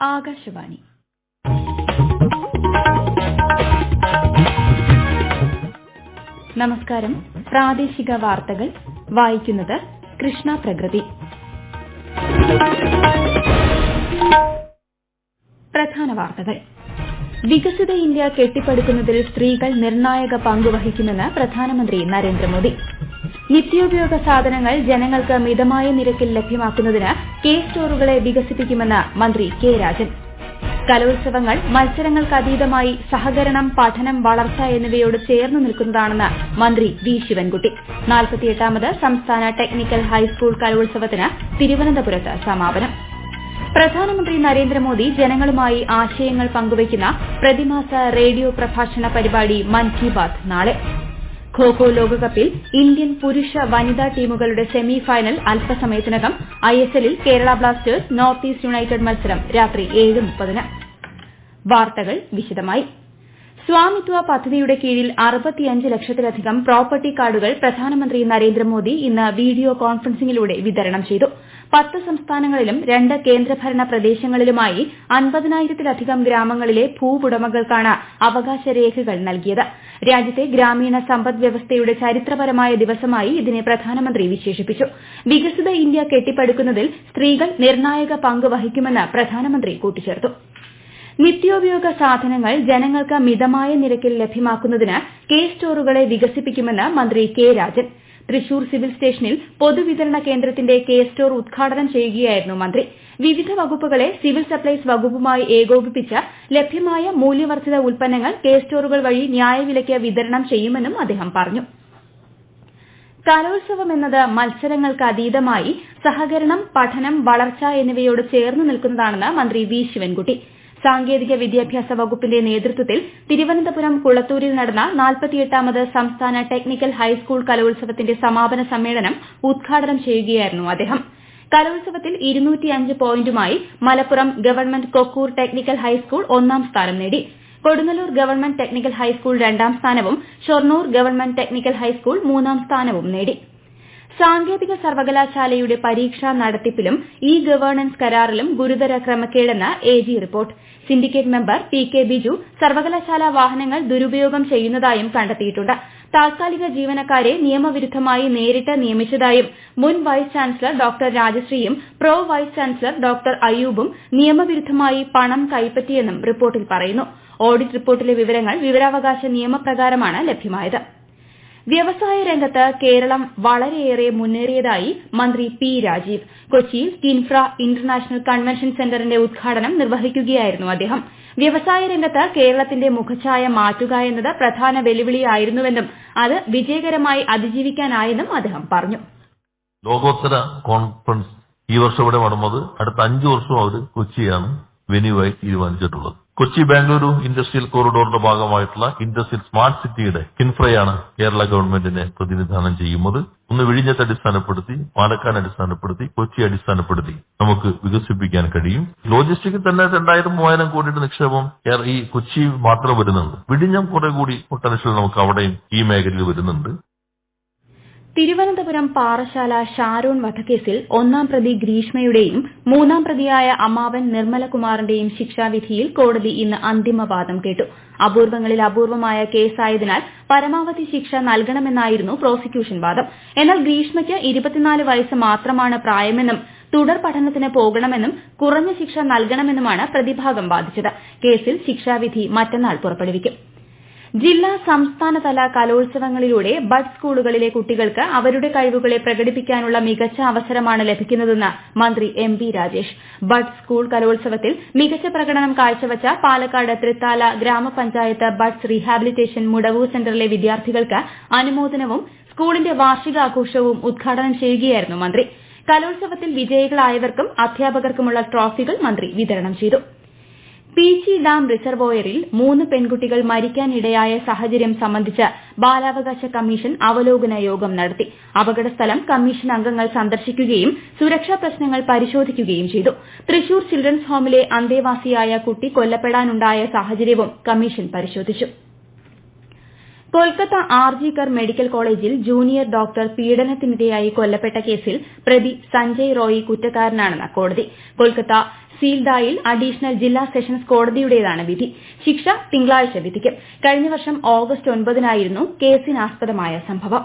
ആകാശവാണി. നമസ്കാരം. പ്രാദേശിക വാർത്തകൾ. വായിക്കുന്നത് കൃഷ്ണ പ്രകൃതി. പ്രധാന വാർത്തകൾ. വികസിത ഇന്ത്യ കെട്ടിപ്പടുക്കുന്നതിൽ സ്ത്രീകൾ നിർണായക പങ്കുവഹിക്കുമെന്ന് പ്രധാനമന്ത്രി നരേന്ദ്രമോദി. നിത്യോപയോഗ സാധനങ്ങൾ ജനങ്ങൾക്ക് മിതമായ നിരക്കിൽ ലഭ്യമാക്കുന്നതിന് കെ സ്റ്റോറുകളെ വികസിപ്പിക്കുമെന്ന് മന്ത്രി കെ രാജൻ. കലോത്സവങ്ങൾ മത്സരങ്ങൾക്ക് മത്സരങ്ങൾക്കതീതമായി സഹകരണം പഠനം വളർച്ച എന്നിവയോട് ചേർന്ന് നിൽക്കുന്നതാണെന്ന് മന്ത്രി വി ശിവൻകുട്ടി. നാൽപ്പത്തിയെട്ടാമത് സംസ്ഥാന ടെക്നിക്കൽ ഹൈസ്കൂൾ കലോത്സവത്തിന് തിരുവനന്തപുരത്ത് സമാപനം. പ്രധാനമന്ത്രി നരേന്ദ്രമോദി ജനങ്ങളുമായി ആശയങ്ങൾ പങ്കുവയ്ക്കുന്ന പ്രതിമാസ റേഡിയോ പ്രഭാഷണ പരിപാടി മൻ കി ബാത് നാളെ. ഖോ ഖോ ലോകകപ്പിൽ ഇന്ത്യൻ പുരുഷ വനിതാ ടീമുകളുടെ സെമി ഫൈനൽ അല്പസമയത്തിനകം ഐഎസ്എല്ലിൽ Kerala Blasters North East United മത്സരം രാത്രി വാർത്തകൾ വിശദമായി. സ്വാമിത്വ പദ്ധതിയുടെ കീഴിൽ അറുപത്തിയഞ്ച് ലക്ഷത്തിലധികം പ്രോപ്പർട്ടി കാർഡുകൾ പ്രധാനമന്ത്രി നരേന്ദ്രമോദി ഇന്ന് വീഡിയോ കോൺഫറൻസിംഗിലൂടെ വിതരണം ചെയ്തു. പത്ത് സംസ്ഥാനങ്ങളിലും രണ്ട് കേന്ദ്രഭരണ പ്രദേശങ്ങളിലുമായി അൻപതിനായിരത്തിലധികം ഗ്രാമങ്ങളിലെ ഭൂവുടമകൾക്കാണ് അവകാശ രേഖകൾ നൽകിയത്. രാജ്യത്തെ ഗ്രാമീണ സമ്പദ് വ്യവസ്ഥയുടെ ചരിത്രപരമായ ദിവസമായി ഇതിനെ പ്രധാനമന്ത്രി വിശേഷിപ്പിച്ചു. വികസിത ഇന്ത്യ കെട്ടിപ്പടുക്കുന്നതിൽ സ്ത്രീകൾ നിർണായക പങ്ക് വഹിക്കുമെന്ന് പ്രധാനമന്ത്രി കൂട്ടിച്ചേർത്തു. നിത്യോപയോഗ സാധനങ്ങൾ ജനങ്ങൾക്ക് മിതമായ നിരക്കിൽ ലഭ്യമാക്കുന്നതിന് കെ സ്റ്റോറുകളെ വികസിപ്പിക്കുമെന്ന് മന്ത്രി കെ രാജൻ. തൃശൂർ സിവിൽ സ്റ്റേഷനിൽ പൊതുവിതരണ കേന്ദ്രത്തിന്റെ കെ സ്റ്റോർ ഉദ്ഘാടനം ചെയ്യുകയായിരുന്നു മന്ത്രി. വിവിധ വകുപ്പുകളെ സിവിൽ സപ്ലൈസ് വകുപ്പുമായി ഏകോപിപ്പിച്ച് ലഭ്യമായ മൂല്യവർദ്ധിത ഉൽപ്പന്നങ്ങൾ കെ സ്റ്റോറുകൾ വഴി ന്യായവിലയ്ക്ക് വിതരണം ചെയ്യുമെന്നും അദ്ദേഹം പറഞ്ഞു. കലോത്സവം എന്നത് മത്സരങ്ങൾക്ക് അതീതമായി സഹകരണം പഠനം വളർച്ച എന്നിവയോട് ചേർന്ന് നിൽക്കുന്നതാണെന്ന് മന്ത്രി വി. ശിവൻകുട്ടി. സാങ്കേതിക വിദ്യാഭ്യാസ വകുപ്പിന്റെ നേതൃത്വത്തിൽ തിരുവനന്തപുരം കുളത്തൂരിൽ നടന്ന നാൽപ്പത്തിയെട്ടാമത് സംസ്ഥാന ടെക്നിക്കൽ ഹൈസ്കൂൾ കലോത്സവത്തിന്റെ സമാപന സമ്മേളനം ഉദ്ഘാടനം ചെയ്യുകയായിരുന്നു അദ്ദേഹം. കലോത്സവത്തിൽ പോയിന്റുമായി Malappuram government Kokkur technical high school ഒന്നാം സ്ഥാനം നേടി. കൊടുങ്ങല്ലൂർ ഗവൺമെന്റ് ടെക്നിക്കൽ ഹൈസ്കൂൾ രണ്ടാം സ്ഥാനവും ഷൊർണൂർ ഗവൺമെന്റ് ടെക്നിക്കൽ ഹൈസ്കൂൾ മൂന്നാം സ്ഥാനവും നേടി. സാങ്കേതിക സർവകലാശാലയുടെ പരീക്ഷാ നടത്തിപ്പിലും ഇ ഗവേണൻസ് കരാറിലും ഗുരുതര ക്രമക്കേടെന്ന് A G report. Syndicate member P K Biju സർവകലാശാല വാഹനങ്ങൾ ദുരുപയോഗം ചെയ്യുന്നതായും കണ്ടെത്തിയിട്ടുണ്ട്. താൽക്കാലിക ജീവനക്കാരെ നിയമവിരുദ്ധമായി നേരിട്ട് നിയമിച്ചതായും മുൻ വൈസ് ചാൻസലർ ഡോക്ടർ രാജശ്രീയും പ്രോ വൈസ് ചാൻസലർ ഡോക്ടർ അയ്യൂബും നിയമവിരുദ്ധമായി പണം കൈപ്പറ്റിയെന്നും റിപ്പോർട്ടിൽ പറയുന്നു. ഓഡിറ്റ് റിപ്പോർട്ടിലെ വിവരങ്ങൾ വിവരാവകാശ നിയമപ്രകാരമാണ് ലഭ്യമായത്. വ്യവസായ രംഗത്ത് കേരളം വളരെയേറെ മുന്നേറിയതായി മന്ത്രി പി രാജീവ്. കൊച്ചിയിൽ കിൻഫ്ര ഇന്റർനാഷണൽ കൺവെൻഷൻ സെന്ററിന്റെ ഉദ്ഘാടനം നിർവഹിക്കുകയായിരുന്നു അദ്ദേഹം. വ്യവസായ രംഗത്ത് കേരളത്തിന്റെ മുഖഛായ മാറ്റുക എന്നത് പ്രധാന വെല്ലുവിളിയായിരുന്നുവെന്നും അത് വിജയകരമായി അതിജീവിക്കാനായെന്നും അദ്ദേഹം പറഞ്ഞു. ലോകോത്തര കോൺഫറൻസ് ഈ വർഷം ഇവിടെ നടന്നത് അടുത്ത അഞ്ചു വർഷം അവർ കൊച്ചിയാണ് വെന്യൂവായി തീരുമാനിച്ചിട്ടുള്ളത്. കൊച്ചി ബാംഗ്ലൂരു ഇൻഡസ്ട്രിയൽ കോറിഡോറിന്റെ ഭാഗമായിട്ടുള്ള ഇൻഡസ്ട്രിയൽ സ്മാർട്ട് സിറ്റിയുടെ കിൻഫ്രയാണ് കേരള ഗവൺമെന്റിനെ പ്രതിനിധാനം ചെയ്യുന്നത്. ഒന്ന് വിഴിഞ്ഞത്തെ അടിസ്ഥാനപ്പെടുത്തി പാലക്കാട് അടിസ്ഥാനപ്പെടുത്തി കൊച്ചി അടിസ്ഥാനപ്പെടുത്തി നമുക്ക് വികസിപ്പിക്കാൻ കഴിയും. ലോജിസ്റ്റിക്കിൽ തന്നെ രണ്ടായിരം മൂവായിരം കോടിയുടെ നിക്ഷേപം ഈ കൊച്ചി മാത്രം വരുന്നുണ്ട്. വിഴിഞ്ഞം കുറെ കൂടി പൊട്ടൻഷ്യൽ നമുക്ക് അവിടെയും ഈ മേഖലയിൽ വരുന്നുണ്ട്. തിരുവനന്തപുരം പാറശാല ഷാരോൺ വധക്കേസിൽ ഒന്നാം പ്രതി ഗ്രീഷ്മയുടെയും മൂന്നാം പ്രതിയായ അമാവൻ നിർമ്മലകുമാറിന്റെയും ശിക്ഷാവിധിയിൽ കോടതി ഇന്ന് അന്തിമവാദം കേട്ടു. അപൂർവങ്ങളിൽ അപൂർവമായ കേസായതിനാൽ പരമാവധി ശിക്ഷ നൽകണമെന്നായിരുന്നു പ്രോസിക്യൂഷൻ വാദം. എന്നാൽ ഗ്രീഷ്മയ്ക്ക് ഇരുപത്തിനാല് വയസ്സ് മാത്രമാണ് പ്രായമെന്നും തുടർ പഠനത്തിന് പോകണമെന്നും കുറഞ്ഞ ശിക്ഷ നൽകണമെന്നുമാണ് പ്രതിഭാഗം വാദിച്ചത്. കേസിൽ ശിക്ഷാവിധി മറ്റന്നാൾ പുറപ്പെടുവിക്കും. ജില്ലാ സംസ്ഥാനതല കലോത്സവങ്ങളിലൂടെ ബഡ് സ്കൂളുകളിലെ കുട്ടികൾക്ക് അവരുടെ കഴിവുകളെ പ്രകടിപ്പിക്കാനുള്ള മികച്ച അവസരമാണ് ലഭിക്കുന്നതെന്ന് മന്ത്രി M P Rajesh. Bud school കലോത്സവത്തിൽ മികച്ച പ്രകടനം കാഴ്ചവച്ച പാലക്കാട് തൃത്താല ഗ്രാമപഞ്ചായത്ത് ബഡ്സ് റീഹാബിലിറ്റേഷൻ മുടവൂർ സെന്ററിലെ വിദ്യാർത്ഥികൾക്ക് അനുമോദനവും സ്കൂളിന്റെ വാർഷികാഘോഷവും ഉദ്ഘാടനം ചെയ്യുകയായിരുന്നു മന്ത്രി. കലോത്സവത്തിൽ വിജയികളായവർക്കും അധ്യാപകർക്കുമുള്ള ട്രോഫികൾ മന്ത്രി വിതരണം ചെയ്തു. പീച്ചി ഡാം റിസർവോയറിൽ മൂന്ന് പെൺകുട്ടികൾ മരിക്കാനിടയായ സാഹചര്യം സംബന്ധിച്ച് ബാലാവകാശ കമ്മീഷൻ അവലോകന യോഗം നടത്തി. അപകടസ്ഥലം കമ്മീഷൻ അംഗങ്ങൾ സന്ദർശിക്കുകയും സുരക്ഷാ പ്രശ്നങ്ങൾ പരിശോധിക്കുകയും ചെയ്തു. തൃശൂർ ചിൽഡ്രൻസ് ഹോമിലെ അന്തേവാസിയായ കുട്ടി കൊല്ലപ്പെടാനുണ്ടായ സാഹചര്യവും കമ്മീഷൻ പരിശോധിച്ചു. കൊൽക്കത്ത ആർജികർ മെഡിക്കൽ കോളേജിൽ ജൂനിയർ ഡോക്ടർ പീഡനത്തിനിരയായി കൊല്ലപ്പെട്ട കേസിൽ പ്രതി സഞ്ജയ് റോയി കുറ്റക്കാരനാണെന്ന് കോടതി. കൊൽക്കത്ത സീൽദായിൽ അഡീഷണൽ ജില്ലാ സെഷൻസ് കോടതിയുടേതാണ് വിധി. ശിക്ഷ തിങ്കളാഴ്ച വിധിക്കും. കഴിഞ്ഞ വർഷം ഓഗസ്റ്റ് ഒൻപതിനായിരുന്നു കേസിനാസ്പദമായ സംഭവം.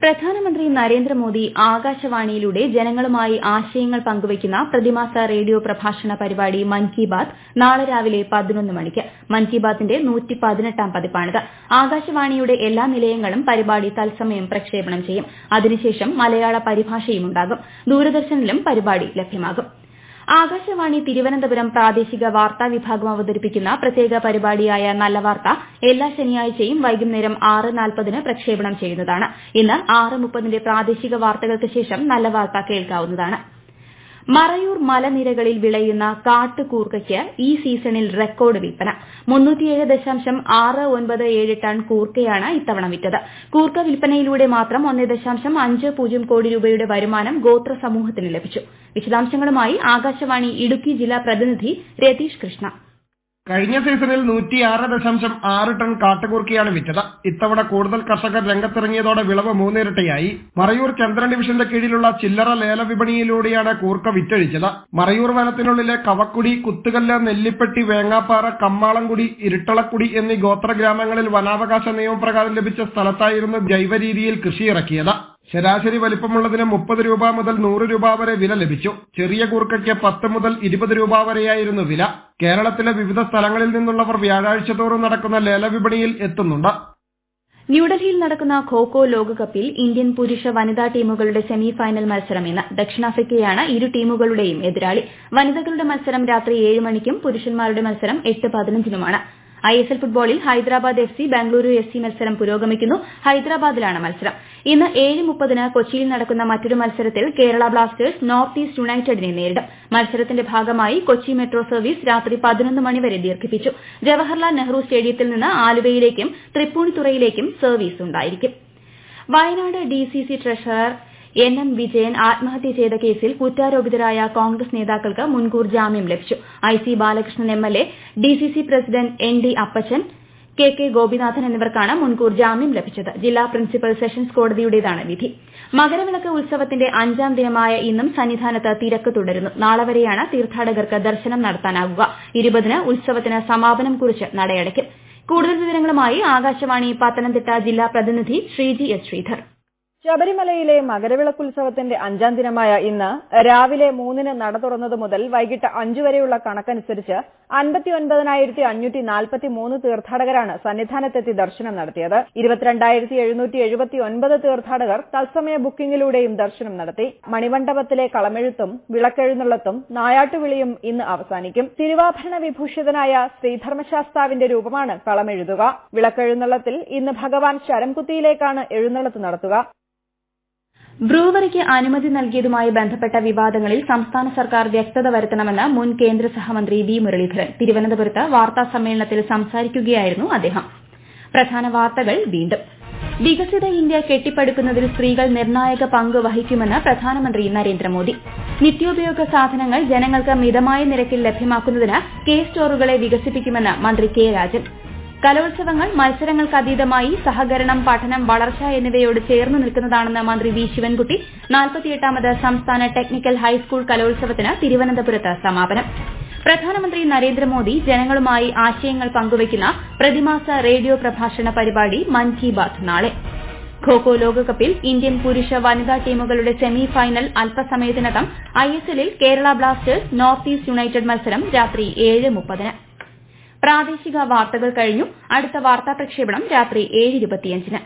പ്രധാനമന്ത്രി നരേന്ദ്രമോദി ആകാശവാണിയിലൂടെ ജനങ്ങളുമായി ആശയങ്ങൾ പങ്കുവയ്ക്കുന്ന പ്രതിമാസ റേഡിയോ പ്രഭാഷണ പരിപാടി മൻ കി ബാത് നാളെ രാവിലെ മണിക്ക്. മൻ കി ബാത്തിന്റെ ആകാശവാണിയുടെ എല്ലാ നിലയങ്ങളും പരിപാടി തത്സമയം പ്രക്ഷേപണം ചെയ്യും. അതിനുശേഷം മലയാള പരിഭാഷയും ഉണ്ടാകും. ദൂരദർശനിലും പരിപാടി ലഭ്യമാകും. ആകാശവാണി തിരുവനന്തപുരം പ്രാദേശിക വാർത്താ വിഭാഗം അവതരിപ്പിക്കുന്ന പ്രത്യേക പരിപാടിയായ നല്ല വാർത്ത എല്ലാ ശനിയാഴ്ചയും വൈകുന്നേരം ആറ് നാൽപ്പതിന് പ്രക്ഷേപണം ചെയ്യുന്നതാണ്. ഇന്ന് ആറ് മുപ്പതിന്റെ പ്രാദേശിക വാർത്തകൾക്ക് ശേഷം നല്ല വാർത്ത കേൾക്കാവുന്നതാണ്. മറയൂർ മലനിരകളിൽ വിളയുന്ന കാട്ടുകൂർക്കയ്ക്ക് ഈ സീസണിൽ റെക്കോർഡ് ടൺ കൂർക്കയാണ് ഇത്തവണ വിറ്റത്. കൂർക്ക വിൽപ്പനയിലൂടെ മാത്രം ഒന്നേ ദശാംശം അഞ്ച് പൂജ്യം കോടി രൂപയുടെ വരുമാനം ഗോത്ര സമൂഹത്തിന് ലഭിച്ചു. വിശദാംശങ്ങളുമായി ആകാശവാണി ഇടുക്കി ജില്ലാ പ്രതിനിധി രതീഷ് കൃഷ്ണ. കഴിഞ്ഞ സീസണിൽ നൂറ്റിയാറ് ദശാംശം ആറ് ടൺ കാട്ടുകൂർക്കിയാണ് വിറ്റത്. ഇത്തവണ കൂടുതൽ കർഷകർ രംഗത്തിറങ്ങിയതോടെ വിളവ് മൂന്നിരട്ടിയായി. മറയൂർ ചന്ദ്രൻ ഡിവിഷന്റെ കീഴിലുള്ള ചില്ലറ ലേല വിപണിയിലൂടെയാണ് കൂർക്ക വിറ്റഴിച്ചത്. മറയൂർ വനത്തിനുള്ളിലെ കവക്കുടി കുത്തുകല്ല് നെല്ലിപ്പെട്ടി വേങ്ങാപ്പാറ കമ്മാളംകുടി ഇരുട്ടളക്കുടി എന്നീ ഗോത്ര ഗ്രാമങ്ങളിൽ വനാവകാശ നിയമപ്രകാരം ലഭിച്ച സ്ഥലത്തായിരുന്നു ജൈവ രീതിയിൽ കൃഷി ഇറക്കിയത്. ശരാശരി വലിപ്പമുള്ളതിന് മുപ്പത് രൂപ മുതൽ നൂറ് രൂപ വരെ വില ലഭിച്ചു. ചെറിയ കൂർക്കയ്ക്ക് പത്ത് മുതൽ ഇരുപത് രൂപ വരെയായിരുന്നു വില. കേരളത്തിലെ വിവിധ സ്ഥലങ്ങളിൽ നിന്നുള്ളവർ വ്യാഴാഴ്ച തോറും നടക്കുന്ന ലേലവിപണിയിൽ എത്തുന്നുണ്ട്. ന്യൂഡൽഹിയിൽ നടക്കുന്ന ഖോഖോ ലോകകപ്പിൽ ഇന്ത്യൻ പുരുഷ വനിതാ ടീമുകളുടെ സെമിഫൈനൽ മത്സരം ഇന്ന് ദക്ഷിണാഫ്രിക്കയാണ് ഇരു ടീമുകളുടെയും എതിരാളി. വനിതകളുടെ മത്സരം രാത്രി ഏഴ് മണിക്കും പുരുഷന്മാരുടെ മത്സരം എട്ട് പതിനഞ്ചിനുമാണ്. ഐ എസ് എൽ ഫുട്ബോളിൽ Hyderabad F C Bengaluru F C മത്സരം പുരോഗമിക്കുന്നു. ഹൈദരാബാദിലാണ് മത്സരം. ഇന്ന് ഏഴ് മുപ്പതിന് കൊച്ചിയിൽ നടക്കുന്ന മറ്റൊരു മത്സരത്തിൽ കേരള ബ്ലാസ്റ്റേഴ്സ് നോർത്ത് ഈസ്റ്റ് യുണൈറ്റഡിനെ നേരിടും. മത്സരത്തിന്റെ ഭാഗമായി കൊച്ചി മെട്രോ സർവീസ് രാത്രി പതിനൊന്ന് മണിവരെ ദീർഘിപ്പിച്ചു. ജവഹർലാൽ നെഹ്റു സ്റ്റേഡിയത്തിൽ നിന്ന് ആലുവയിലേക്കും തൃപ്പൂണിത്തുറയിലേക്കും സർവീസ് ഉണ്ടായിരിക്കും. Wayanad DCC treasurer N M Vijayan ആത്മഹത്യ ചെയ്ത കേസിൽ കുറ്റാരോപിതരായ കോൺഗ്രസ് നേതാക്കൾക്ക് മുൻകൂർ ജാമ്യം ലഭിച്ചു. I C Balakrishnan M L A D C C president N D Appachan K K Gopinathan എന്നിവർക്കാണ് മുൻകൂർ ജാമ്യം ലഭിച്ചത്. ജില്ലാ പ്രിൻസിപ്പൽ സെഷൻസ് കോടതിയുടേതാണ് വിധി. മകരവിളക്ക് ഉത്സവത്തിന്റെ അഞ്ചാം ദിനമായ ഇന്നും സന്നിധാനത്ത് തിരക്ക് തുടരുന്നു. നാളെ വരെയാണ് തീർത്ഥാടകർക്ക് ദർശനം നടത്താനാവുക. ഇരുപതിന് ഉത്സവത്തിന് സമാപനം കുറിച്ച് നടയടയ്ക്കും. കൂടുതൽ വിവരങ്ങളുമായി ആകാശവാണി പത്തനംതിട്ട ജില്ലാ പ്രതിനിധി ശ്രീജി എസ് ശ്രീധർ. ശബരിമലയിലെ മകരവിളക്കുത്സവത്തിന്റെ അഞ്ചാം ദിനമായ ഇന്ന് രാവിലെ മൂന്നിന് നട തുറന്നതു മുതൽ വൈകിട്ട് അഞ്ചു വരെയുള്ള കണക്കനുസരിച്ച് അൻപത്തി അഞ്ഞൂറ്റി നാൽപ്പത്തി മൂന്ന് തീർത്ഥാടകരാണ് സന്നിധാനത്തെത്തി ദർശനം നടത്തിയത്. ഇരുപത്തിരണ്ടായിരത്തി എഴുന്നൂറ്റി എഴുപത്തി ഒൻപത് തീർത്ഥാടകർ തത്സമയ ബുക്കിംഗിലൂടെയും ദർശനം നടത്തി. മണിമണ്ഡപത്തിലെ കളമെഴുത്തും വിളക്കെഴുന്നള്ളത്തും നായാട്ടുവിളിയും ഇന്ന് അവസാനിക്കും. തിരുവാഭരണ വിഭൂഷിതനായ ശ്രീധർമ്മശാസ്താവിന്റെ രൂപമാണ് കളമെഴുതുക. വിളക്കെഴുന്നള്ളത്തിൽ ഇന്ന് ഭഗവാൻ ശരംകുത്തിയിലേക്കാണ് എഴുന്നള്ളത്ത് നടത്തുക. ബ്രൂവറിക്ക് അനുമതി നൽകിയതുമായി ബന്ധപ്പെട്ട വിവാദങ്ങളിൽ സംസ്ഥാന സർക്കാർ വ്യക്തത വരുത്തണമെന്ന് മുൻ കേന്ദ്ര സഹമന്ത്രി വി മുരളീധരൻ. തിരുവനന്തപുരത്ത് വാർത്താ സമ്മേളനത്തിൽ സംസാരിക്കുകയായിരുന്നു അദ്ദേഹം. പ്രധാന വാർത്തകൾ വീണ്ടും. വികസിത ഇന്ത്യ കെട്ടിപ്പടുക്കുന്നതിൽ സ്ത്രീകൾ നിർണായക പങ്ക് വഹിക്കുമെന്ന് പ്രധാനമന്ത്രി നരേന്ദ്രമോദി. നിത്യോപയോഗ സാധനങ്ങൾ ജനങ്ങൾക്ക് മിതമായ നിരക്കിൽ ലഭ്യമാക്കുന്നതിന് കെ സ്റ്റോറുകളെ വികസിപ്പിക്കുമെന്ന് മന്ത്രി കെ രാജൻ. കലോത്സവങ്ങൾ മത്സരങ്ങൾക്കതീതമായി സഹകരണം പഠനം വളർച്ച എന്നിവയോട് ചേർന്ന് നിൽക്കുന്നതാണെന്ന് മന്ത്രി വി ശിവൻകുട്ടി നാൽപ്പത്തിയെട്ടാമത് സംസ്ഥാന ടെക്നിക്കൽ ഹൈസ്കൂൾ കലോത്സവത്തിന് തിരുവനന്തപുരത്ത് സമാപനം. പ്രധാനമന്ത്രി നരേന്ദ്രമോദി ജനങ്ങളുമായി ആശയങ്ങൾ പങ്കുവയ്ക്കുന്ന പ്രതിമാസ റേഡിയോ പ്രഭാഷണ പരിപാടി മൻ കി ബാത് നാളെ. ഖോഖോ ലോകകപ്പിൽ ഇന്ത്യൻ പുരുഷ വനിതാ ടീമുകളുടെ സെമി ഫൈനൽ അല്പസമയത്തിനകം ഐഎസ്എല്ലിൽ Kerala Blasters North East United മത്സരം രാത്രി ഏഴ് മുപ്പതിന്. പ്രാദേശിക വാർത്തകൾ കഴിഞ്ഞു. അടുത്ത വാർത്താ പ്രക്ഷേപണം രാത്രി ഏഴ് ന്